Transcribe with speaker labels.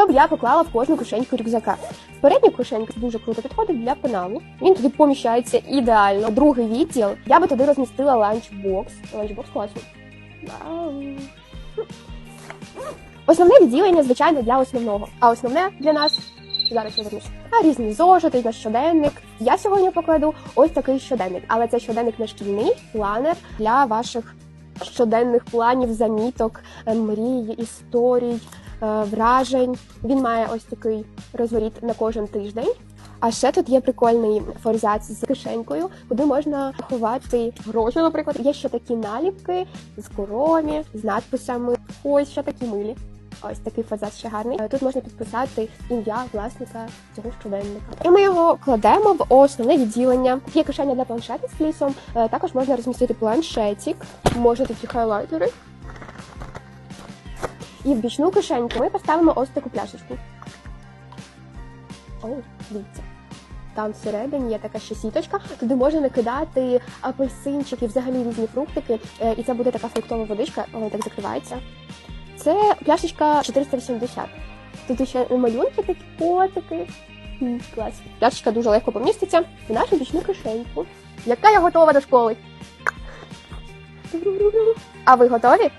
Speaker 1: Щоб я поклала в кожну кишеньку рюкзака. В передню кишеньку дуже круто підходить для пеналу. Він туди поміщається ідеально. Другий відділ я би туди розмістила ланчбокс. Ланчбокс класний. Основне відділення, звичайно, для основного. А основне для нас зараз я вернусь. А різні зошити, на щоденник. Я сьогодні покладу ось такий щоденник, але це щоденник не шкільний, планер для ваших щоденних планів, заміток, е, мрій, історій, вражень. Він має ось такий розворіт на кожен тиждень. А ще тут є прикольний форзац з кишенькою, куди можна ховати гроші, наприклад. Є ще такі наліпки з коромі, з надписами. Ось ще такі милі. Ось такий форзац ще гарний. Е, Тут можна підписати ім'я власника цього щоденника. І ми його кладемо в основне відділення. Є кишеня для планшету з флісом. Е, Також можна розмістити планшетик, може такі хайлайтери. І в бічну кишеньку ми поставимо ось таку пляшечку. О, дивіться. Там всередині є така ще сіточка, туди можна накидати апельсинчики, взагалі різні фруктики, е, і це буде така фруктова водичка, вона так закривається. Це пляшечка 480. Тут ще малюнки такі котики. Клас. Пляшечка дуже легко поміститься в нашу бічну кишеньку. Яка я готова до школи? А ви готові?